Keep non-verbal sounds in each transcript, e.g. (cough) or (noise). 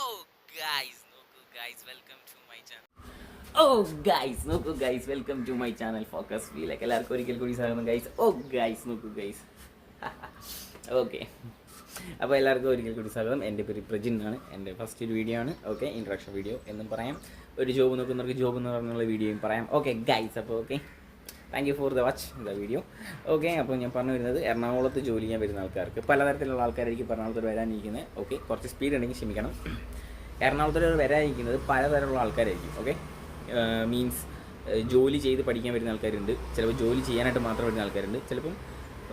Oh, guys, നോക്കൂ welcome to my channel oh guys നോക്കൂ guys welcome to my channel focus ഫീലേക്ക് എല്ലാവർക്കും ഒരിക്കൽ കൂടി സ്വാഗതം ഗൈസ് ഓ ഗൈസ് നോക്കൂ ഗൈസ് ഓക്കെ അപ്പോൾ എല്ലാവർക്കും ഒരിക്കൽ കൂടി സ്വാഗതം. എന്റെ പേര് പ്രജിൻ ആണ് എന്റെ ഫസ്റ്റ് ഒരു വീഡിയോ ആണ്. ഓക്കെ ഇൻട്രഡക്ഷൻ വീഡിയോ എന്നും പറയാം. ഒരു ജോബ് നോക്കുന്നവർക്ക് ജോബ് എന്ന് പറഞ്ഞുള്ള വീഡിയോയും പറയാം. ഓക്കെ ഗൈസ് അപ്പോൾ okay thank you for the watch the video okay അപ്പോൾ ഞാൻ പറഞ്ഞു വരുന്നത് എറണാകുളത്ത് ജോലി ചെയ്യാൻ വരുന്ന ആൾക്കാർക്ക് പലതരത്തിലുള്ള ആൾക്കാരായിരിക്കും എറണാകുളത്ത് വരാനിരിക്കുന്നത്. ഓക്കെ കുറച്ച് സ്പീഡ് ഉണ്ടെങ്കിൽ ക്ഷമിക്കണം. എറണാകുളത്തോട്ട് വരാനിരിക്കുന്നത് പലതരമുള്ള ആൾക്കാരായിരിക്കും ഓക്കെ മീൻസ് ജോലി ചെയ്ത് പഠിക്കാൻ വരുന്ന ആൾക്കാരുണ്ട്. ചിലപ്പോൾ ജോലി ചെയ്യാനായിട്ട് മാത്രം വരുന്ന ആൾക്കാരുണ്ട്. ചിലപ്പം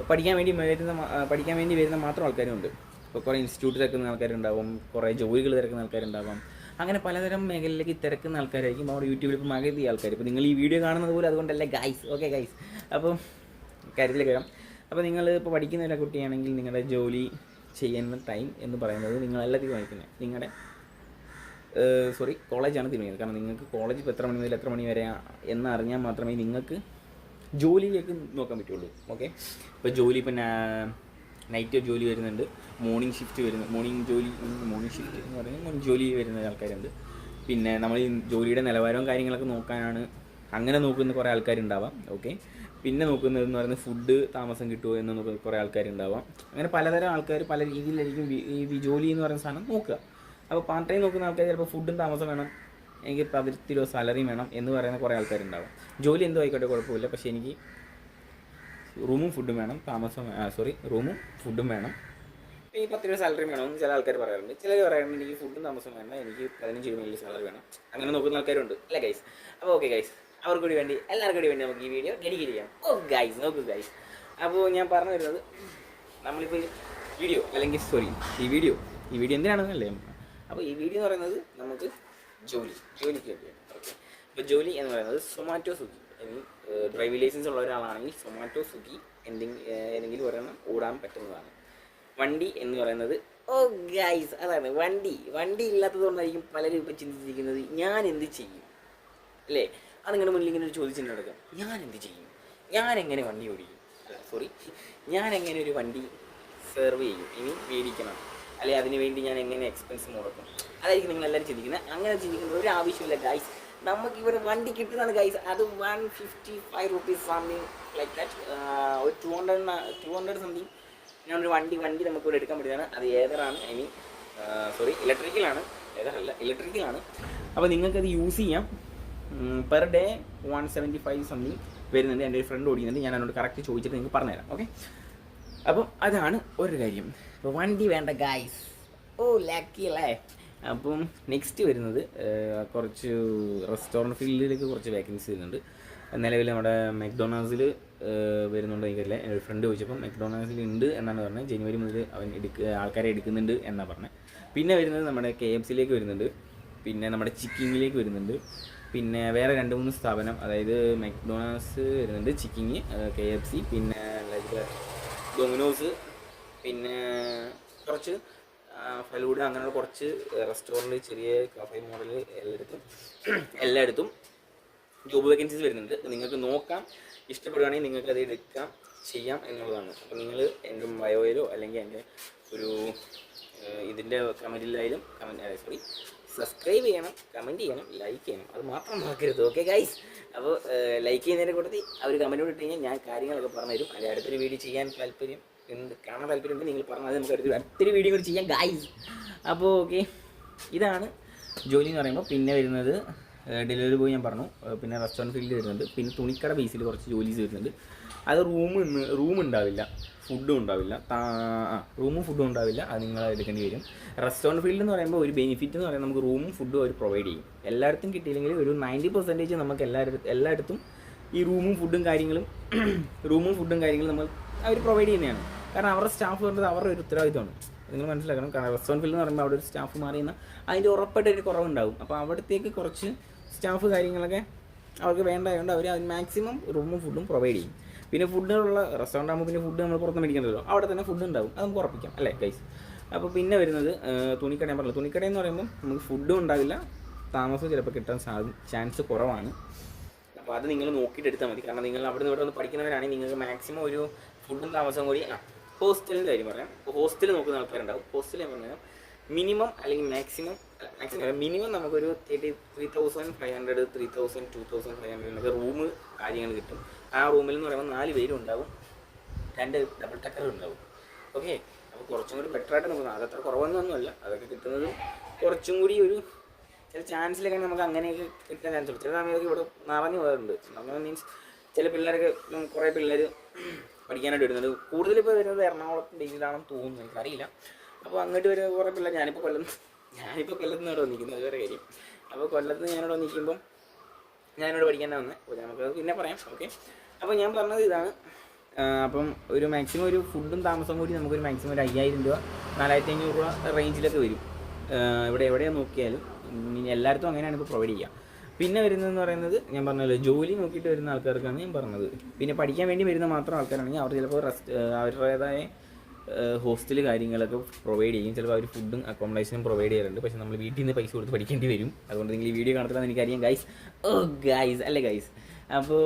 പഠിക്കാൻ വേണ്ടി വരുന്ന പഠിക്കാൻ വേണ്ടി വരുന്ന മാത്രം ആൾക്കാരുണ്ട് ഇപ്പോൾ കുറേ ഇൻസ്റ്റിറ്റ്യൂട്ട് തിരക്കുന്ന ആൾക്കാരുണ്ടാവും കുറേ ജോലികൾ തിരക്കുന്ന ആൾക്കാരുണ്ടാവാം. അങ്ങനെ പലതരം മേഖലയിലേക്ക് തിരക്കുന്ന ആൾക്കാരായിരിക്കും. അവിടെ യൂട്യൂബിൽ ഇപ്പോൾ മകതി ആൾക്കാർ. ഇപ്പോൾ നിങ്ങൾ ഈ വീഡിയോ കാണുന്നത് പോലെ അതുകൊണ്ടല്ലേ ഗൈസ് ഓക്കെ ഗൈസ് അപ്പോൾ കാര്യത്തിൽ കയറാം അപ്പോൾ നിങ്ങൾ ഇപ്പോൾ പഠിക്കുന്ന ഒരു കുട്ടിയാണെങ്കിൽ നിങ്ങളുടെ ജോലി ചെയ്യുന്ന ടൈം എന്ന് പറയുന്നത് നിങ്ങളല്ല തീരുമാനിക്കുന്നത്. നിങ്ങളുടെ സോറി കോളേജാണ് തീരുമാനിക്കുന്നത് കാരണം നിങ്ങൾക്ക് കോളേജ് ഇപ്പോൾ എത്ര മണി മുതൽ എത്ര മണി വരെ എന്ന് അറിഞ്ഞാൽ മാത്രമേ നിങ്ങൾക്ക് ജോലിയിലേക്ക് നോക്കാൻ പറ്റുള്ളൂ. ഓക്കെ ഇപ്പോൾ ജോലി ഇപ്പം നൈറ്റ് ജോലി വരുന്നുണ്ട്. മോർണിംഗ് ഷിഫ്റ്റ് വരുന്നു. മോർണിംഗ് ജോലി മോർണിംഗ് ഷിഫ്റ്റ് എന്ന് പറയുന്നത് ജോലി വരുന്ന ആൾക്കാരുണ്ട്. പിന്നെ നമ്മൾ ഈ ജോലിയുടെ നിലവാരവും കാര്യങ്ങളൊക്കെ നോക്കാനാണ് അങ്ങനെ നോക്കുന്ന കുറേ ആൾക്കാരുണ്ടാവാം. ഓക്കെ പിന്നെ നോക്കുന്നതെന്ന് പറയുന്നത് ഫുഡ് താമസം കിട്ടുമോ എന്ന് നോക്കുന്ന കുറേ ആൾക്കാരുണ്ടാവാം. അങ്ങനെ പലതരം ആൾക്കാർ പല രീതിയിലായിരിക്കും ഈ ജോലി എന്ന് പറയുന്ന സാധനം നോക്കുക. അപ്പോൾ പാർട്ട് ടൈം നോക്കുന്ന ആൾക്കാർ ചിലപ്പോൾ ഫുഡും താമസം വേണം. എനിക്ക് പതിനെട്ട് രൂപ സാലറി വേണം എന്ന് പറയുന്ന കുറേ ആൾക്കാരുണ്ടാവും. ജോലി എന്തോ ആയിക്കോട്ടെ കുഴപ്പമില്ല. പക്ഷേ എനിക്ക് റൂമും ഫുഡും വേണം താമസം സോറി റൂമും ഫുഡും വേണം. ഈ പത്ത് രൂപ സാലറി വേണമെന്ന് ചില ആൾക്കാർ പറയാറുണ്ട്. ചിലർ പറയാറുണ്ട് എനിക്ക് ഫുഡും താമസം വേണം എനിക്ക് പതിനഞ്ച് രൂപ വലിയ സാലറി വേണം. അങ്ങനെ നോക്കുന്ന ആൾക്കാരുണ്ട്. അല്ലേ ഗൈസ് അപ്പോൾ ഓക്കെ ഗൈസ് അവർക്ക് കൂടി വേണ്ടി എല്ലാവർക്കും കൂടി വേണ്ടി നമുക്ക് ഈ വീഡിയോ ഡെഡിക്കേറ്റ് ചെയ്യാം. ഓ ഗൈസ് നോക്കൂ ഗൈസ് അപ്പോൾ ഞാൻ പറഞ്ഞു വരുന്നത് നമ്മളിപ്പോൾ വീഡിയോ അല്ലെങ്കിൽ സോറി ഈ വീഡിയോ ഈ വീഡിയോ എന്തിനാണെന്നല്ലേ? അപ്പോൾ ഈ വീഡിയോ എന്ന് പറയുന്നത് നമുക്ക് ജോലി ജോലിക്ക് വേണ്ടിയാണ്. ഓക്കെ അപ്പോൾ ജോലി എന്ന് പറയുന്നത് സൊമാറ്റോ സ്വിഗ്ഗി ഇനി ഡ്രൈവിംഗ് ലൈസൻസ് ഉള്ള ഒരാളാണെങ്കിൽ സൊമാറ്റോ സുഖി എന്തെങ്കിലും ഏതെങ്കിലും ഒരെണ്ണം ഓടാൻ പറ്റുന്നതാണ്. വണ്ടി എന്ന് പറയുന്നത് ഓ ഗൈസ് അതാണ് വണ്ടി. വണ്ടി ഇല്ലാത്തത് കൊണ്ടായിരിക്കും പലരും ഇപ്പം ചിന്തിച്ചിരിക്കുന്നത് ഞാൻ എന്ത് ചെയ്യും? അല്ലേ? അത് നിങ്ങളുടെ മുന്നിൽ ഇങ്ങനെ ഒരു ചോദിച്ചിട്ട് നടക്കാം. ഞാൻ എന്ത് ചെയ്യും? ഞാൻ എങ്ങനെ വണ്ടി ഓടിക്കും? സോറി ഞാൻ എങ്ങനെ ഒരു വണ്ടി സെർവ് ചെയ്യും? ഇനി മേടിക്കണം. അല്ലെ അതിന് വേണ്ടി ഞാൻ എങ്ങനെ എക്സ്പെൻസ് മുടക്കും? അതായിരിക്കും നിങ്ങൾ എല്ലാവരും ചിന്തിക്കുന്നത്. അങ്ങനെ ചിന്തിക്കുന്ന ഒരു ആവശ്യമില്ല ഗൈസ് നമുക്ക് ഇവിടെ വണ്ടി കിട്ടുന്നതാണ് ഗൈസ് അത് one fifty five rupees something like that ഒരു two hundred two hundred something ഞാനൊരു വണ്ടി വണ്ടി നമുക്ക് ഇവിടെ എടുക്കാൻ പറ്റുന്നതാണ് അത് ഏതറാണ്? ഐ മീൻ സോറി ഇലക്ട്രിക്കലാണ് ഏതറല്ല ഇലക്ട്രിക്കലാണ് അപ്പോൾ നിങ്ങൾക്കത് യൂസ് ചെയ്യാം. Per day one seventy five something വരുന്നുണ്ട്. എന്റെ ഒരു ഫ്രണ്ട് ഓടിക്കുന്നുണ്ട്. ഞാൻ അതിനോട് കറക്റ്റ് ചോദിച്ചിട്ട് നിങ്ങൾക്ക് പറഞ്ഞുതരാം. ഓക്കെ അപ്പം അതാണ് ഒരു കാര്യം. വണ്ടി വേണ്ട ഗായ്സ് ഓ ലാക്കി അല്ലേ? അപ്പം നെക്സ്റ്റ് വരുന്നത് കുറച്ച് റെസ്റ്റോറന്റ് ഫീൽഡിലേക്ക് കുറച്ച് വേക്കൻസി വരുന്നുണ്ട്. നിലവിൽ നമ്മുടെ മെക്ഡൊണാൾഡ്സിൽ വരുന്നുണ്ട് എനിക്കറിയില്ല എന്റെ ഫ്രണ്ട് ചോദിച്ചപ്പം മെക്ഡൊണാൾഡ്സിൽ ഉണ്ട് എന്നാണ് പറഞ്ഞത്. ജനുവരി മുതൽ അവൻ എടുക്ക ആൾക്കാരെ എടുക്കുന്നുണ്ട് എന്നാണ് പറഞ്ഞത്. പിന്നെ വരുന്നത് നമ്മുടെ കെ എഫ് സിയിലേക്ക് വരുന്നുണ്ട്. പിന്നെ നമ്മുടെ ചിക്കിങ്ങിലേക്ക് വരുന്നുണ്ട്. പിന്നെ വേറെ രണ്ട് മൂന്ന് സ്ഥാപനം അതായത് മെക്ഡൊണാൾഡ്സ് വരുന്നുണ്ട് ചിക്കിങ് കെ എഫ് സി പിന്നെ ഡൊമിനോസ് പിന്നെ കുറച്ച് ഫലൂഡ അങ്ങനെയുള്ള കുറച്ച് റെസ്റ്റോറന്റ് ചെറിയ കഫേ മോഡൽ എല്ലായിടത്തും എല്ലായിടത്തും ജോബ് വേക്കൻസീസ് വരുന്നുണ്ട്. നിങ്ങൾക്ക് നോക്കാം. ഇഷ്ടപ്പെടുകയാണെങ്കിൽ നിങ്ങൾക്ക് അത് എടുക്കാം ചെയ്യാം എന്നുള്ളതാണ്. അപ്പോൾ നിങ്ങൾ എന്റെ ബയോയിലോ അല്ലെങ്കിൽ എന്റെ ഒരു ഇതിന്റെ കമന്റിലായാലും കമന്റ് സോറി സബ്സ്ക്രൈബ് ചെയ്യണം കമന്റ് ചെയ്യണം ലൈക്ക് ചെയ്യണം. അത് മാത്രം മറക്കരുത് ഓക്കെ ഗൈസ് അപ്പോൾ ലൈക്ക് ചെയ്യുന്നതിനെ കൂട്ടത്തിൽ അവർ കമന്റ് ഇട്ട് കഴിഞ്ഞാൽ ഞാൻ കാര്യങ്ങളൊക്കെ പറഞ്ഞു തരും അല്ലെങ്കിൽ അടുത്തൊരു വീഡിയോ ചെയ്യാൻ താല്പര്യം എന്ത് കാണാൻ താല്പര്യമുണ്ട് നിങ്ങൾ പറഞ്ഞാൽ നമുക്ക് അടുത്തൊരു അടുത്തൊരു വീഡിയോ കൂടി ചെയ്യാം ഗൈസ് അപ്പോൾ ഓക്കെ ഇതാണ് ജോലി എന്ന് പറയുമ്പോൾ പിന്നെ വരുന്നത് ഡെലിവറി ബോയ് ഞാൻ പറഞ്ഞു. പിന്നെ റെസ്റ്റോറന്റ് ഫീൽഡ് വരുന്നുണ്ട്. പിന്നെ തുണിക്കട ബേസിൽ കുറച്ച് ജോലീസ് വരുന്നുണ്ട്. അത് റൂം റൂം ഉണ്ടാവില്ല. ഫുഡും ഉണ്ടാവില്ല. റൂമും ഫുഡും ഉണ്ടാവില്ല. അത് നിങ്ങൾ എടുക്കേണ്ടി വരും. റെസ്റ്റോറന്റ് ഫീൽഡ് എന്ന് പറയുമ്പോൾ ഒരു ബെനിഫിറ്റ് എന്ന് പറയുന്നത് നമുക്ക് റൂമും ഫുഡും അവർ പ്രൊവൈഡ് ചെയ്യും. എല്ലായിടത്തും കിട്ടിയില്ലെങ്കിൽ ഒരു നയന്റി പെർസെന്റേജ് നമുക്ക് എല്ലായിടത്തും എല്ലായിടത്തും ഈ റൂമും ഫുഡും കാര്യങ്ങളും (clears throat) റൂമും ഫുഡും കാര്യങ്ങളും നമ്മൾ അവർ പ്രൊവൈഡ് ചെയ്യുന്നതാണ്. കാരണം അവരുടെ സ്റ്റാഫ് പറയുന്നത് അവരുടെ ഒരു ഉത്തരവാദിത്തമാണ് നിങ്ങൾ മനസ്സിലാക്കണം. കാരണം റെസ്റ്റോറന്റ് ഫീൽഡ് എന്ന് പറയുമ്പോൾ അവിടെ ഒരു സ്റ്റാഫ് മാറിയെന്ന അതിന്റെ ഉറപ്പായിട്ട് ഒരു കുറവുണ്ടാവും. അപ്പോൾ അവിടത്തേക്ക് കുറച്ച് സ്റ്റാഫ് കാര്യങ്ങളൊക്കെ അവർക്ക് വേണ്ടതുകൊണ്ട് അവർ മാക്സിമം റൂമും ഫുഡും പ്രൊവൈഡ് ചെയ്യും. പിന്നെ ഫുഡുള്ള റെസ്റ്റോറന്റ് ആകുമ്പോൾ പിന്നെ ഫുഡ് നമ്മൾ പുറത്ത് മേടിക്കണ്ടല്ലോ. അവിടെ തന്നെ ഫുഡ് ഉണ്ടാവും. അത് നമുക്ക് ഉറപ്പിക്കാം അല്ലേ ഗൈസ് അപ്പോൾ പിന്നെ വരുന്നത് തുണിക്കട. ഞാൻ പറഞ്ഞു തുണിക്കട എന്ന് പറയുമ്പോൾ നമുക്ക് ഫുഡും ഉണ്ടാവില്ല. താമസം ചിലപ്പോൾ കിട്ടാൻ ചാൻസ് കുറവാണ്. അപ്പോൾ അത് നിങ്ങൾ നോക്കിയിട്ട് എടുത്താൽ മതി. കാരണം നിങ്ങൾ അവിടെ നിന്ന് ഇവിടെ പഠിക്കുന്നവരാണെങ്കിൽ നിങ്ങൾക്ക് മാക്സിമം ഒരു ഫുഡും താമസവും കൂടി ഹോസ്റ്റലിന്റെ കാര്യം പറയാം. ഹോസ്റ്റൽ നോക്കുന്ന ആൾക്കാരുണ്ടാവും. ഹോസ്റ്റൽ ഞാൻ പറഞ്ഞാൽ മിനിമം അല്ലെങ്കിൽ മാക്സിമം മാക്സിമം മിനിമം നമുക്കൊരു thirty three thousand five hundred three thousand two thousand five hundred room കാര്യങ്ങൾ കിട്ടും. ആ റൂമിൽ എന്ന് പറയുമ്പോൾ നാല് പേരും ഉണ്ടാവും. രണ്ട് ഡബിൾ ടക്കറും ഉണ്ടാവും. ഓക്കെ അപ്പോൾ കുറച്ചും കൂടി ബെറ്റർ ആയിട്ട് നമുക്ക് അതത്ര കുറവൊന്നുമല്ല അതൊക്കെ കിട്ടുന്നത് കുറച്ചും കൂടി ഒരു ചില ചാൻസിലൊക്കെ നമുക്ക് അങ്ങനെയൊക്കെ കിട്ടാൻ ചാൻസ് ഉണ്ട്. ചില സമയത്തൊക്കെ ഇവിടെ നിറഞ്ഞു പോകാറുണ്ട്. നമ്മൾ മീൻസ് ചില പിള്ളേരൊക്കെ കുറേ പിള്ളേർ പഠിക്കാനായിട്ട് വരുന്നത് കൂടുതലിപ്പോൾ വരുന്നത് എറണാകുളത്തിന്റെ ഇതിലാണെന്ന് തോന്നുന്നു. എനിക്കറിയില്ല. അപ്പോൾ അങ്ങോട്ട് വരുന്ന കുറേ പിള്ളേർ ഞാനിപ്പോൾ കൊല്ലം ഞാനിപ്പോൾ കൊല്ലത്ത് നിന്ന് ഇവിടെ നിൽക്കുന്നത് വേറെ കാര്യം. അപ്പോൾ കൊല്ലത്ത് ഞാനിവിടെ നിൽക്കുമ്പം ഞാനിവിടെ പഠിക്കാൻ വന്ന്. നമുക്ക് പിന്നെ പറയാം. ഓക്കെ അപ്പോൾ ഞാൻ പറഞ്ഞത് ഇതാണ്. അപ്പം ഒരു മാക്സിമം ഒരു ഫുഡും താമസവും കൂടി നമുക്കൊരു മാക്സിമം ഒരു അയ്യായിരം രൂപ നാലായിരത്തി അഞ്ഞൂറ് രൂപ റേഞ്ചിലൊക്കെ വരും. ഇവിടെ എവിടെയാ നോക്കിയാലും എല്ലായിടത്തും അങ്ങനെയാണ് ഇപ്പോൾ പ്രൊവൈഡ് ചെയ്യുക പിന്നെ വരുന്നതെന്ന് പറയുന്നത് ഞാൻ പറഞ്ഞല്ലോ ജോലി നോക്കിയിട്ട് വരുന്ന ആൾക്കാർക്കാണ് ഞാൻ പറഞ്ഞത്. പിന്നെ പഠിക്കാൻ വേണ്ടി വരുന്ന മാത്രം ആൾക്കാരാണെങ്കിൽ അവർ ചിലപ്പോൾ റെസ്റ്റ് അവരുടേതായ ഹോസ്റ്റൽ കാര്യങ്ങളൊക്കെ പ്രൊവൈഡ് ചെയ്യും. ചിലപ്പോൾ അവർ ഫുഡും അക്കോമഡേഷനും പ്രൊവൈഡ് ചെയ്യാറുണ്ട്. പക്ഷേ നമ്മൾ വീട്ടിൽ നിന്ന് പൈസ കൊടുത്ത് പഠിക്കേണ്ടി വരും. അതുകൊണ്ട് നിങ്ങൾ ഈ വീഡിയോ കാണത്തില്ലെന്ന് എനിക്കറിയാം ഗൈസ് ഓ ഗൈസ് അല്ലേ ഗൈസ് അപ്പോൾ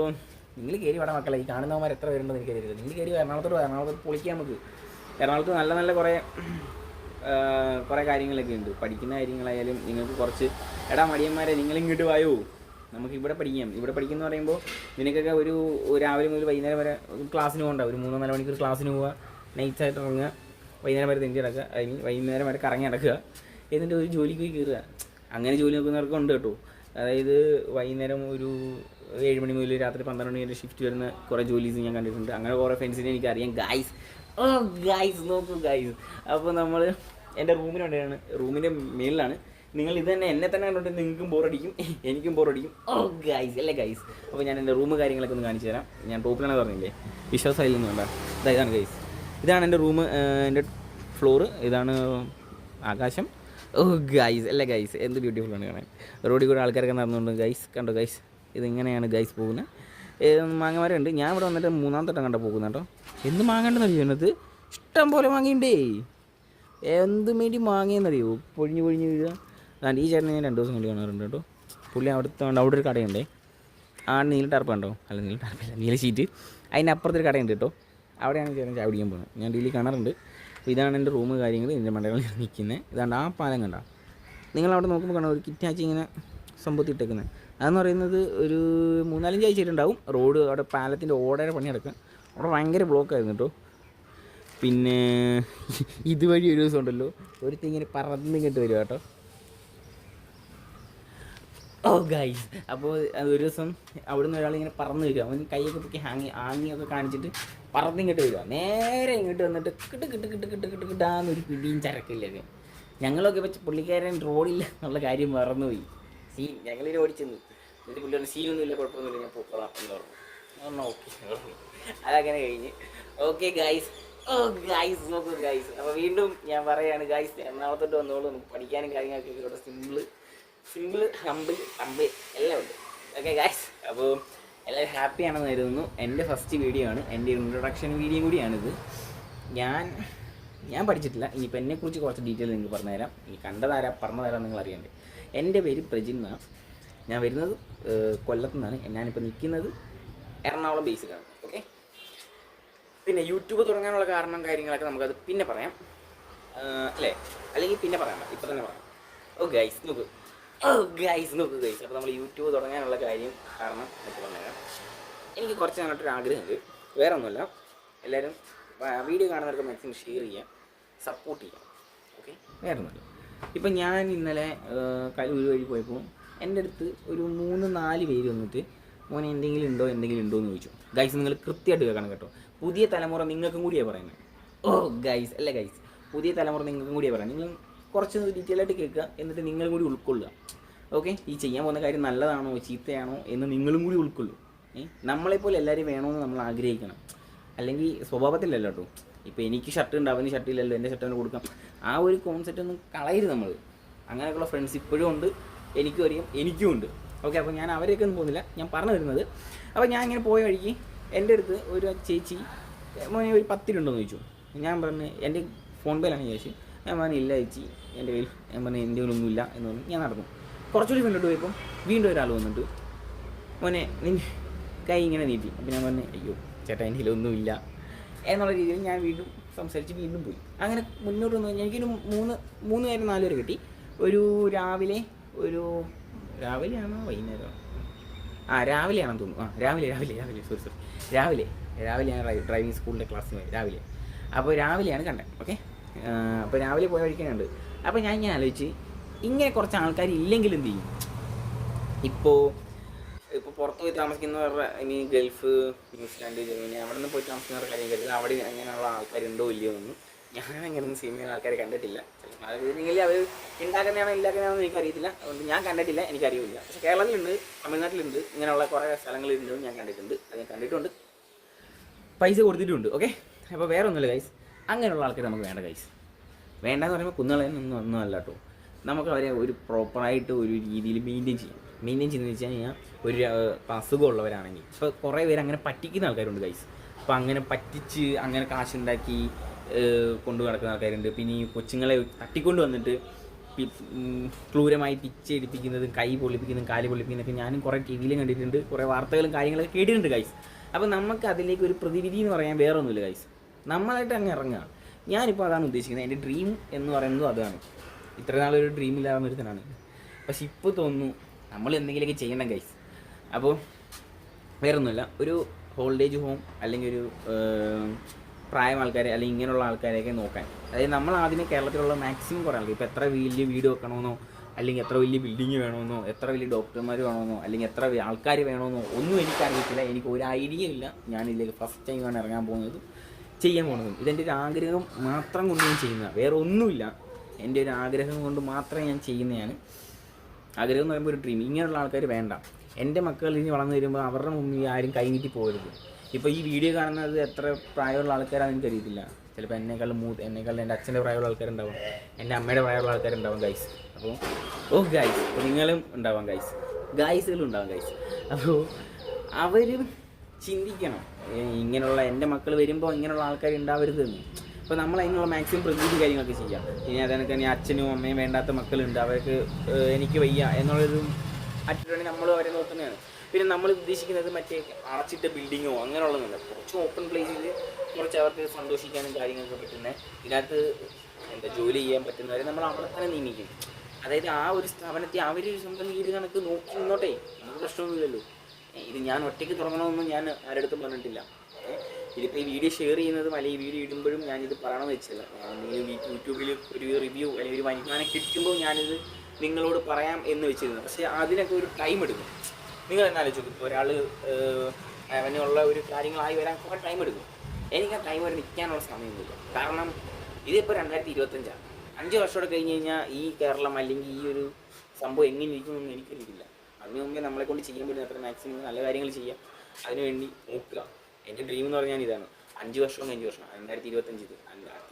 നിങ്ങൾ കയറി വേണം മക്കളെ. ഈ കാണുന്നവന്മാർ എത്ര പേരുണ്ടെന്ന് എനിക്കറിയില്ല നിങ്ങൾ കയറി എറണാകുളത്തോട് എറണാകുളത്ത് പൊളിക്കാം നമുക്ക്. എറണാകുളത്ത് നല്ല നല്ല കുറേ കുറേ കാര്യങ്ങളൊക്കെ ഉണ്ട്. പഠിക്കുന്ന കാര്യങ്ങളായാലും നിങ്ങൾക്ക് കുറച്ച് എടാ മടിയന്മാരെ നിങ്ങൾ ഇങ്ങോട്ട് വായോ? നമുക്ക് ഇവിടെ പഠിക്കാം. ഇവിടെ പഠിക്കുന്ന പറയുമ്പോൾ നിനക്കൊക്കെ ഒരു രാവിലെ മുതൽ വൈകുന്നേരം വരെ ക്ലാസ്സിന് പോകണ്ട. ഒരു മൂന്നോ നാല് മണിക്കൂർ ക്ലാസ്സിന് പോവുക നൈറ്റ് ആയിട്ട് ഇറങ്ങുക വൈകുന്നേരം വരെ തിണ്ടി നടക്കുക ഐ മീൻ വൈകുന്നേരം വരെ കറങ്ങി നടക്കുക. എന്നിട്ട് ഒരു ജോലിക്ക് പോയി കയറുക. അങ്ങനെ ജോലി നോക്കുന്നവർക്ക് ഉണ്ട് കേട്ടോ. അതായത് വൈകുന്നേരം ഒരു ഏഴ് മണി മുതൽ രാത്രി പന്ത്രണ്ട് മണി വരെ ഷിഫ്റ്റ് വരുന്ന കുറേ ജോലീസ് ഞാൻ കണ്ടിട്ടുണ്ട്. അങ്ങനെ കുറേ ഫ്രണ്ട്സിനെ എനിക്കറിയാം. ഗായ്സ് ഓ ഗായ്സ് നോക്കൂ ഗായ്സ് അപ്പോൾ നമ്മൾ എന്റെ റൂമിനുണ്ടാണ് റൂമിന്റെ മേളിലാണ്. നിങ്ങൾ ഇത് തന്നെ എന്നെ തന്നെ കണ്ടിട്ട് നിങ്ങൾക്കും ബോറടിക്കും എനിക്കും ബോറടിക്കും ഓ ഗൈസ് അല്ലേ ഗൈസ് അപ്പോൾ ഞാൻ എന്റെ റൂം കാര്യങ്ങളൊക്കെ ഒന്ന് കാണിച്ചു തരാം. ഞാൻ ടോപ്പിലാണ് പറഞ്ഞില്ലേ? വിശ്വാസമായില്ലെന്ന് വേണ്ട. ഇതാ ഇതാണ് ഗൈസ് ഇതാണ് എന്റെ റൂം എന്റെ ഫ്ലോറ്. ഇതാണ് ആകാശം. ഓ ഗൈസ് അല്ല ഗൈസ് എന്ത് ബ്യൂട്ടിഫുൾ ആണ് കാണാൻ. റോഡിൽ കൂടെ ആൾക്കാരൊക്കെ നടന്നുകൊണ്ട് ഗൈസ് കണ്ടോ ഗൈസ് ഇതിങ്ങനെയാണ് ഗൈസ് പോകുന്നത് മാങ്ങമാരുണ്ട്. ഞാൻ ഇവിടെ വന്നിട്ട് മൂന്നാം തട്ടം കണ്ട പോകുന്നത് കേട്ടോ. എന്ത് മാങ്ങണ്ടെന്നറിയോ ചെയ്യുന്നത് ഇഷ്ടം പോലെ മാങ്ങയുണ്ടേ. എന്ത് വേണ്ടി മാങ്ങയെന്നറിയോ? പൊഴിഞ്ഞ് പൊഴിഞ്ഞ് വീഴുക. അതാണ്ട് ഈ ചേട്ടനെ ഞാൻ രണ്ട് ദിവസം കൊണ്ട് കാണാറുണ്ട് കേട്ടോ. പുള്ളി അവിടുത്തെ അവിടെ ഒരു കടയുണ്ടേ. ആ നീല ടർപ്പ് കണ്ടോ? അല്ല നീല ടർപ്പില്ല നീല ഷീറ്റ്. അതിന്റെ അപ്പുറത്തൊരു കടയുണ്ട് കേട്ടോ. അവിടെയാണ് ചേട്ടൻ ചായ പിടിക്കാൻ പോകുന്നത്. ഞാൻ ഡെയിലി കാണാറുണ്ട്. അപ്പോൾ ഇതാണ് എന്റെ റൂം കാര്യങ്ങൾ. ഇതിന്റെ മണ്ടകളിൽ നിൽക്കുന്നത്. ഇതാണ് ആ പാലം കണ്ട? നിങ്ങൾ അവിടെ നോക്കുമ്പോൾ കാണാം ഒരു കിറ്റാച്ചി ഇങ്ങനെ സംഭവത്തിൽ ഇട്ടേക്കുന്നത്. അതെന്ന് പറയുന്നത് ഒരു മൂന്നാലഞ്ച് ആഴ്ചയായിട്ടുണ്ടാവും. റോഡ് അവിടെ പാലത്തിന്റെ ഓടയുടെ പണി നടക്കുക അവിടെ ഭയങ്കര ബ്ലോക്കായിരുന്നു കേട്ടോ. പിന്നെ ഇതുവഴി ഒരു ദിവസം ഉണ്ടല്ലോ. ഒരുത്തി ഇങ്ങനെ പറന്ന് ഇങ്ങോട്ട് വരും കേട്ടോ. ഓ ഗൈസ് അപ്പോൾ ഒരു ദിവസം അവിടുന്ന് ഒരാൾ ഇങ്ങനെ പറന്ന് വരിക. അവൻ കൈയൊക്കെ പൊക്കി ഹാങ്ങി ആങ്ങിയൊക്കെ കാണിച്ചിട്ട് പറന്ന് ഇങ്ങോട്ട് വരിക. നേരെ ഇങ്ങോട്ട് വന്നിട്ട് കിട്ട് കിട്ട് കിട്ട് കിട്ട് കിട്ട് കിട്ടാന്നൊരു പിടിയും ചരക്കില്ലൊക്കെ ഞങ്ങളൊക്കെ വെച്ച് പുള്ളിക്കാരൻ റോഡില്ല എന്നുള്ള കാര്യം മറന്നുപോയി. സീൻ ഞങ്ങളിനി ഓടിച്ചെന്നു. എന്നിട്ട് പുള്ളി സീനൊന്നും ഇല്ല കുഴപ്പമൊന്നുമില്ല ഞാൻ പോക്കോളാം ഓക്കെ അതങ്ങനെ കഴിഞ്ഞ്. ഓക്കെ ഗൈസ് ഓ ഗൈസ് നോക്കൂ ഗൈസ് അപ്പോൾ വീണ്ടും ഞാൻ പറയാണ് ഗൈസ് എറണാകുളത്തോട്ട് വന്നോളൂ നമുക്ക് പഠിക്കാനും കാര്യങ്ങളൊക്കെ ഇവിടെ സിമ്പിൾ സിമ്പിൾ ഹമ്പിൾ ഹമ്പിൾ എല്ലാം ഉണ്ട്. ഓക്കെ ഗൈസ് അപ്പോൾ എല്ലാവരും ഹാപ്പി ആണെന്ന് കരുതുന്നു. എന്റെ ഫസ്റ്റ് വീഡിയോ ആണ്. എന്റെ ഇൻട്രൊഡക്ഷൻ വീഡിയോ കൂടിയാണിത്. ഞാൻ ഞാൻ പഠിച്ചിട്ടില്ല. ഇനിയിപ്പോൾ എന്നെക്കുറിച്ച് കുറച്ച് ഡീറ്റെയിൽ നിങ്ങൾക്ക് പറഞ്ഞുതരാം. ഈ കണ്ടതാരാ പറഞ്ഞതാരാ നിങ്ങൾ അറിയണ്ടേ എന്റെ പേര് പ്രജിൻ എന്നാണ് ഞാൻ വരുന്നത് കൊല്ലത്തു നിന്നാണ്. ഞാനിപ്പോൾ നിൽക്കുന്നത് എറണാകുളം ബേസിലാണ് ഓക്കെ പിന്നെ യൂട്യൂബ് തുടങ്ങാനുള്ള കാരണം കാര്യങ്ങളൊക്കെ നമുക്കത് പിന്നെ പറയാം. അല്ലേ? അല്ലെങ്കിൽ പിന്നെ പറയാം. ഇപ്പം തന്നെ പറയാം. ഓ ഗൈസ് നോക്കൂ. ഗൈസ് നോക്കൂ ഗൈസ് അപ്പോൾ നമ്മൾ യൂട്യൂബ് തുടങ്ങാനുള്ള കാര്യം കാരണം എനിക്ക് പറഞ്ഞുതരാം എനിക്ക് കുറച്ച് നാളായിട്ടൊരു ആഗ്രഹമുണ്ട്. വേറെ ഒന്നുമില്ല എല്ലാവരും വീഡിയോ കാണുന്നവർക്ക് മാക്സിമം ഷെയർ ചെയ്യാം. സപ്പോർട്ട് ചെയ്യാം. ഓക്കെ വേറെ ഒന്നുമില്ല ഇപ്പം ഞാൻ ഇന്നലെ കലൂര് വഴി പോയപ്പോൾ എന്റെ അടുത്ത് ഒരു മൂന്ന് നാല് പേര് വന്നിട്ട് മോനെ എന്തെങ്കിലും ഉണ്ടോ? എന്തെങ്കിലും ഉണ്ടോ? എന്ന് ചോദിച്ചു. ഗൈസ് നിങ്ങൾ കൃത്യമായിട്ട് കേൾക്കണം കേട്ടോ. പുതിയ തലമുറ നിങ്ങൾക്കും കൂടിയാണ് പറയുന്നത്. ഓ ഗൈസ് അല്ലേ ഗൈസ് പുതിയ തലമുറ നിങ്ങൾക്കും കൂടിയാണ് പറയുന്നത്. നിങ്ങൾ കുറച്ച് ഡീറ്റെയിൽ ആയിട്ട് കേൾക്കുക. എന്നിട്ട് നിങ്ങൾ കൂടി ഉൾക്കൊള്ളുക. ഓക്കെ ഈ ചെയ്യാൻ പോകുന്ന കാര്യം നല്ലതാണോ ചീത്തയാണോ എന്ന് നിങ്ങളും കൂടി ഉൾക്കൊള്ളും. നമ്മളെപ്പോലെ എല്ലാവരും വേണമെന്ന് നമ്മൾ ആഗ്രഹിക്കണം. അല്ലെങ്കിൽ സ്വഭാവത്തിലല്ല കേട്ടോ ഇപ്പോൾ എനിക്ക് ഷർട്ട് ഉണ്ട് അവന് ഷർട്ട് ഇല്ലല്ലോ എന്റെ ഷർട്ട് അവന് കൊടുക്കാം. ആ ഒരു കോൺസെപ്റ്റ് ഒന്നും കളയരുത് നമ്മൾ അങ്ങനെയൊക്കെയുള്ള ഫ്രണ്ട്സ് ഇപ്പോഴും ഉണ്ട് എനിക്കും അറിയാം എനിക്കും ഉണ്ട്. ഓക്കെ അപ്പോൾ ഞാൻ അവരെയൊക്കെ ഒന്നും പോകുന്നില്ല. ഞാൻ പറഞ്ഞു വരുന്നത് അപ്പോൾ ഞാൻ ഇങ്ങനെ പോയ വഴിക്ക് എന്റെ അടുത്ത് ഒരു ചേച്ചി ഒരു പത്തിലുണ്ടോയെന്ന് ചോദിച്ചു. ഞാൻ പറഞ്ഞു എന്റെ ഫോൺ പേയിലാണ് ചേച്ചി. ഞാൻ പറഞ്ഞു ഇല്ല ചേച്ചി എന്റെ കയ്യിൽ ഞാൻ പറഞ്ഞു എന്റെ കയ്യിലൊന്നുമില്ല എന്ന് പറഞ്ഞു ഞാൻ നടന്നു. കുറച്ചുകൂടി മുന്നോട്ട് പോയപ്പോൾ വീണ്ടും ഒരാൾ വന്നിട്ട് മോനെ നിന്റെ കൈ ഇങ്ങനെ നീട്ടി. അപ്പം ഞാൻ പറഞ്ഞു അയ്യോ ചേട്ടാ എന്റെ കയ്യിലൊന്നുമില്ല എന്നുള്ള രീതിയിൽ ഞാൻ വീണ്ടും സംസാരിച്ച് വീണ്ടും പോയി. അങ്ങനെ മുന്നോട്ട് വന്നു എനിക്കൊരു മൂന്ന് മൂന്ന് പേര് നാല് പേര് കിട്ടി. ഒരു രാവിലെ ഒരു രാവിലെയാണോ വൈകുന്നേരം ആ രാവിലെയാണെന്ന് തോന്നുന്നു. ആ രാവിലെ രാവിലെ രാവിലെ. സോറി സോറി രാവിലെ രാവിലെ ഞാൻ ഡ്രൈ- ഡ്രൈവിംഗ് സ്കൂളിന്റെ ക്ലാസ്സിന് പോയി രാവിലെ. അപ്പോൾ രാവിലെയാണ് കണ്ടത് ഓക്കെ അപ്പോൾ രാവിലെ പോയ വഴിക്കാനുണ്ട് അപ്പോൾ ഞാൻ ഇങ്ങനെ ആലോചിച്ച് ഇങ്ങനെ കുറച്ച് ആൾക്കാർ ഇല്ലെങ്കിൽ എന്ത് ചെയ്യും? ഇപ്പോൾ ഇപ്പോൾ പുറത്ത് പോയി താമസിക്കുന്നവരുടെ ഇനി ഗൾഫ് ന്യൂസിലാൻഡ് ജർമ്മനി അവിടെ നിന്ന് പോയി താമസിക്കുന്നവരുടെ കാര്യം കരുതുക അവിടെ അങ്ങനെയുള്ള ആൾക്കാരുണ്ടോ ഇല്ലയോ എന്നും. ഞാൻ അങ്ങനെ സിനിമയിൽ ആൾക്കാരെ കണ്ടിട്ടില്ല. അല്ലെങ്കിൽ അവർ ഉണ്ടാക്കുന്നതാണോ ഇല്ലാക്കുന്നതാണോ എനിക്കറിയത്തില്ല അതുകൊണ്ട് ഞാൻ കണ്ടിട്ടില്ല എനിക്കറിയില്ല. പക്ഷേ കേരളത്തിലുണ്ട് തമിഴ്നാട്ടിലുണ്ട് ഇങ്ങനെയുള്ള കുറേ സ്ഥലങ്ങളുണ്ട് ഞാൻ കണ്ടിട്ടുണ്ട്. അത് കണ്ടിട്ടുണ്ട്. പൈസ കൊടുത്തിട്ടുണ്ട് ഓക്കെ അപ്പോൾ വേറെ ഒന്നുമില്ല ഗൈസ് അങ്ങനെയുള്ള ആൾക്കാർ നമുക്ക് വേണ്ട ഗൈസ് വേണ്ടെന്ന് പറയുമ്പോൾ കുന്നുകളൊന്നും ഒന്നും അല്ല കേട്ടോ നമുക്ക് അവരെ ഒരു പ്രോപ്പറായിട്ട് ഒരു രീതിയിൽ മെയിന്റെയിൻ ചെയ്യും. മെയിന്റെയിൻ ചെയ്യുന്നത് വെച്ച് കഴിഞ്ഞാൽ ഒരു അസുഖമുള്ളവരാണെങ്കിൽ. ഇപ്പോൾ കുറേ പേര് അങ്ങനെ പറ്റിക്കുന്ന ആൾക്കാരുണ്ട് ഗൈസ് അപ്പോൾ അങ്ങനെ പറ്റിച്ച് അങ്ങനെ കാശുണ്ടാക്കി കൊണ്ടു നടക്കുന്ന ആൾക്കാരുണ്ട്. പിന്നെ ഈ കൊച്ചുങ്ങളെ തട്ടിക്കൊണ്ട് വന്നിട്ട് ക്രൂരമായി പിച്ചെടുപ്പിക്കുന്നതും കൈ പൊളിപ്പിക്കുന്നതും കാൽ പൊളിപ്പിക്കുന്നതൊക്കെ ഞാനും കുറേ ടി വിയിലും കണ്ടിട്ടുണ്ട് കുറേ വാർത്തകളും കാര്യങ്ങളൊക്കെ കേട്ടിട്ടുണ്ട് ഗൈസ് അപ്പോൾ നമുക്ക് അതിലേക്ക് ഒരു പ്രതിവിധി എന്ന് പറയാൻ വേറെ ഒന്നുമില്ല ഗൈസ് നമ്മളായിട്ട് അങ്ങ് ഇറങ്ങുക. ഞാനിപ്പോൾ അതാണ് ഉദ്ദേശിക്കുന്നത്. എന്റെ ഡ്രീം എന്ന് പറയുന്നത് അതാണ്. ഇത്ര നാളൊരു ഡ്രീം ഇല്ലാതെ ഒരുത്തനാണ് പക്ഷെ ഇപ്പോൾ തോന്നുന്നു നമ്മൾ എന്തെങ്കിലുമൊക്കെ ചെയ്യണം ഗൈസ് അപ്പോൾ വേറൊന്നുമില്ല. ഒരു ഹോൾഡേജ് ഹോം അല്ലെങ്കിൽ ഒരു പ്രായം ആൾക്കാരെ അല്ലെങ്കിൽ ഇങ്ങനെയുള്ള ആൾക്കാരെയൊക്കെ നോക്കാൻ. അതായത് നമ്മൾ ആദ്യമേ കേരളത്തിലുള്ള മാക്സിമം കുറേ ആൾക്കാർ ഇപ്പോൾ എത്ര വലിയ വീട് വെക്കണമെന്നോ അല്ലെങ്കിൽ എത്ര വലിയ ബിൽഡിങ് വേണമെന്നോ എത്ര വലിയ ഡോക്ടർമാർ വേണമെന്നോ അല്ലെങ്കിൽ എത്ര ആൾക്കാർ വേണമെന്നോ ഒന്നും എനിക്കറിയത്തില്ല. എനിക്ക് ഒരു ഐഡിയ ഇല്ല. ഞാനിതിലേക്ക് ഫസ്റ്റ് ടൈമാണ് ഇറങ്ങാൻ പോകുന്നത്. ചെയ്യാൻ പോണതും. ഇതെന്റെ ഒരു ആഗ്രഹം മാത്രം കൊണ്ട് ഞാൻ ചെയ്യുന്നതാണ് വേറെ ഒന്നുമില്ല. എന്റെ ഒരു ആഗ്രഹം കൊണ്ട് മാത്രമേ ഞാൻ ചെയ്യുന്നതാണ്. ആഗ്രഹം എന്ന് പറയുമ്പോൾ ഒരു ഡ്രീം ഇങ്ങനെയുള്ള ആൾക്കാർ വേണ്ട. എന്റെ മക്കൾ ഇനി വളർന്നു വരുമ്പോൾ അവരുടെ മുമ്പിൽ ആരും കൈനീട്ടി പോകരുത്. ഇപ്പോൾ ഈ വീഡിയോ കാണുന്നത് എത്ര പ്രായമുള്ള ആൾക്കാരാണെന്ന് എനിക്കറിയത്തില്ല. ചിലപ്പോൾ എന്നെക്കാളും മൂ എന്നെക്കാളും എന്റെ അച്ഛന്റെ പ്രായമുള്ള ആൾക്കാരുണ്ടാവും. എന്റെ അമ്മയുടെ പ്രായമുള്ള ആൾക്കാരുണ്ടാവും ഗൈസ് അപ്പോൾ ഓ ഗൈസ് നിങ്ങളും ഉണ്ടാവാം ഗൈസ് ഗൈസുകളും ഉണ്ടാവാം ഗൈസ് അപ്പോൾ അവരും ചിന്തിക്കണം. ഇങ്ങനെയുള്ള എന്റെ മക്കൾ വരുമ്പോൾ ഇങ്ങനെയുള്ള ആൾക്കാർ ഉണ്ടാവരുതെന്ന് അപ്പോൾ നമ്മൾ അതിനുള്ള മാക്സിമം പ്രതിവിധി കാര്യങ്ങളൊക്കെ ചെയ്യാം. ഇനി അതെനിക്ക് ഇനി അച്ഛനും അമ്മയും വേണ്ടാത്ത മക്കളുണ്ട്. അവർക്ക് എനിക്ക് വയ്യ എന്നുള്ളൊരു അറ്റിട്യൂഡിൽ നമ്മൾ അവരെ നോക്കുന്നതാണ്. പിന്നെ നമ്മൾ ഉദ്ദേശിക്കുന്നത് മറ്റേ അടച്ചിട്ട ബിൽഡിങ്ങോ അങ്ങനെയുള്ളതല്ല കുറച്ച് ഓപ്പൺ പ്ലേസിൽ കുറച്ച് അവർക്ക് സന്തോഷിക്കാനും കാര്യങ്ങളൊക്കെ പറ്റുന്ന ഇതിനകത്ത് എന്താ ജോലി ചെയ്യാൻ പറ്റുന്നവരെ നമ്മൾ അവിടെ തന്നെ നിയമിക്കും. അതായത് ആ ഒരു സ്ഥാപനത്തെ അവർ സ്വന്തം വീട് കണക്ക് നോക്കി നിന്നോട്ടെ നമുക്ക് പ്രശ്നമൊന്നുമില്ലല്ലോ. ഇത് ഞാൻ ഒറ്റയ്ക്ക് തുടങ്ങണമെന്നും ഞാൻ ആരടുത്തും പറഞ്ഞിട്ടില്ല. ഇതിപ്പോൾ ഈ വീഡിയോ ഷെയർ ചെയ്യുന്നതും അല്ലെങ്കിൽ ഈ വീഡിയോ ഇടുമ്പോഴും ഞാനിത് പറയണമെന്ന് വെച്ചില്ല. എന്തെങ്കിലും യൂട്യൂബിൽ ഒരു റിവ്യൂ അല്ലെങ്കിൽ ഒരു വരുമാനം കിട്ടുമ്പോൾ ഞാനിത് നിങ്ങളോട് പറയാം എന്ന് വെച്ചിരുന്നു. പക്ഷേ അതിനൊക്കെ ഒരു ടൈം എടുക്കും. നിങ്ങൾ എന്നാ ആലോചിച്ചു ഒരാൾ അവനുള്ള ഒരു കാര്യങ്ങളായി വരാൻ കുറേ ടൈം എടുക്കും. എനിക്ക് ആ ടൈം വരെ നിൽക്കാനുള്ള സമയമൊന്നുമില്ല കാരണം ഇതിപ്പോൾ രണ്ടായിരത്തി ഇരുപത്തഞ്ചാണ് അഞ്ച് വർഷമോടെ കഴിഞ്ഞ് കഴിഞ്ഞാൽ ഈ കേരളം അല്ലെങ്കിൽ ഈ ഒരു സംഭവം എങ്ങനെ ഇരിക്കുമെന്ന് എനിക്കറിയില്ല അതിന് മുമ്പേ നമ്മളെ കൊണ്ട് ചെയ്യാൻ പറ്റുന്ന അത്ര മാക്സിമം നല്ല കാര്യങ്ങൾ ചെയ്യാം. അതിനുവേണ്ടി നോക്കുക. എന്റെ ഡ്രീം എന്ന് പറഞ്ഞാൽ ഇതാണ്. അഞ്ച് വർഷവും അഞ്ച് വർഷം രണ്ടായിരത്തി ഇരുപത്തഞ്ച്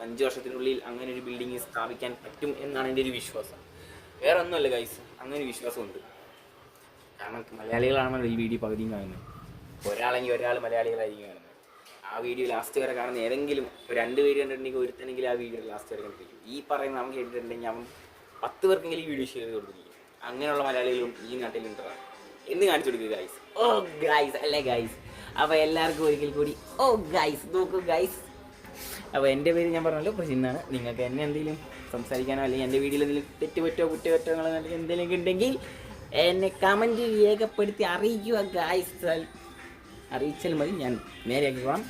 അഞ്ച് വർഷത്തിനുള്ളിൽ അങ്ങനെ ഒരു ബിൽഡിംഗ് സ്ഥാപിക്കാൻ പറ്റും എന്നാണ് എന്റെ ഒരു വിശ്വാസം. വേറെ ഒന്നുമല്ല ഗൈസ് അങ്ങനെ വിശ്വാസമുണ്ട്. കാരണം മലയാളികളാണ് ഈ വീഡിയോ പകുതിയും കാണുന്നത്. ഒരാളെങ്കിൽ ഒരാൾ മലയാളികളായിരിക്കും കാണുന്നത്. ആ വീഡിയോ ലാസ്റ്റ് വരെ കാണുന്ന ഏതെങ്കിലും രണ്ട് പേര് കണ്ടിട്ടുണ്ടെങ്കിൽ ഒരുത്തനെങ്കിലും ആ വീഡിയോ ലാസ്റ്റ് വരെ കണ്ടിരിക്കും. ഈ പറയുന്ന അവൻ കേട്ടിട്ടുണ്ടെങ്കിൽ അവൻ പത്ത് പേർക്കെങ്കിലും ഈ വീഡിയോ ഷെയർ ചെയ്ത് കൊടുത്തിരിക്കും അങ്ങനെയുള്ള മലയാളികളും ഈ നാട്ടിലുണ്ടാണ് എന്ന് കാണിച്ചു കൊടുക്കുക ഗൈസ് ഓ ഗൈസ് അല്ലേ ഗൈസ് അപ്പോൾ എല്ലാവർക്കും ഒരിക്കൽ കൂടി ഓ ഗൈസ് നോക്കൂ ഗൈസ് അപ്പോൾ എന്റെ പേര് ഞാൻ പറഞ്ഞല്ലോ പ്രസിന്നാണ് നിങ്ങൾക്ക് എന്നെ എന്തെങ്കിലും സംസാരിക്കാനോ അല്ലെങ്കിൽ എന്റെ വീഡിയോയിൽ എന്തെങ്കിലും തെറ്റുപറ്റോ കുറ്റപറ്റങ്ങളോ എന്തെങ്കിലും ഉണ്ടെങ്കിൽ എന്നെ കമന്റ് രേഖപ്പെടുത്തി അറിയിക്കുക ഗായ്സ് അറിയിച്ചാൽ മതി. ഞാൻ നേരെയാക്കിക്കോളാം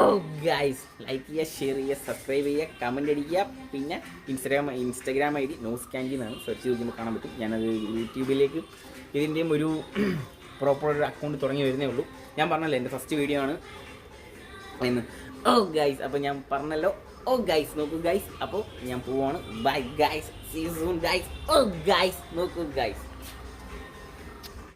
ഓ ഗൈസ് ലൈക്ക് ചെയ്യുക ഷെയർ ചെയ്യുക സബ്സ്ക്രൈബ് ചെയ്യുക കമന്റ് അടിക്കുക. പിന്നെ Instagram Instagram I D nose candy എന്നാണ് സെർച്ച് ചെയ്ത് നോക്കുമ്പോൾ കാണാൻ പറ്റും. ഞാനത് യൂട്യൂബിലേക്ക് ഇതിന്റെയും ഒരു (clears throat) പ്രോപ്പർ ഒരു അക്കൗണ്ട് തുടങ്ങി വരുന്നേ ഉള്ളൂ. ഞാൻ പറഞ്ഞല്ലോ എന്റെ ഫസ്റ്റ് വീഡിയോ ആണ് എന്ന്. ഓ ഗൈസ് അപ്പോൾ ഞാൻ പറഞ്ഞല്ലോ. ഓ ഗൈസ് നോക്കൂ ഗൈസ് അപ്പോൾ ഞാൻ പോവാണ്. Bye guys season guys oh guys നോക്കൂ ഗൈസ്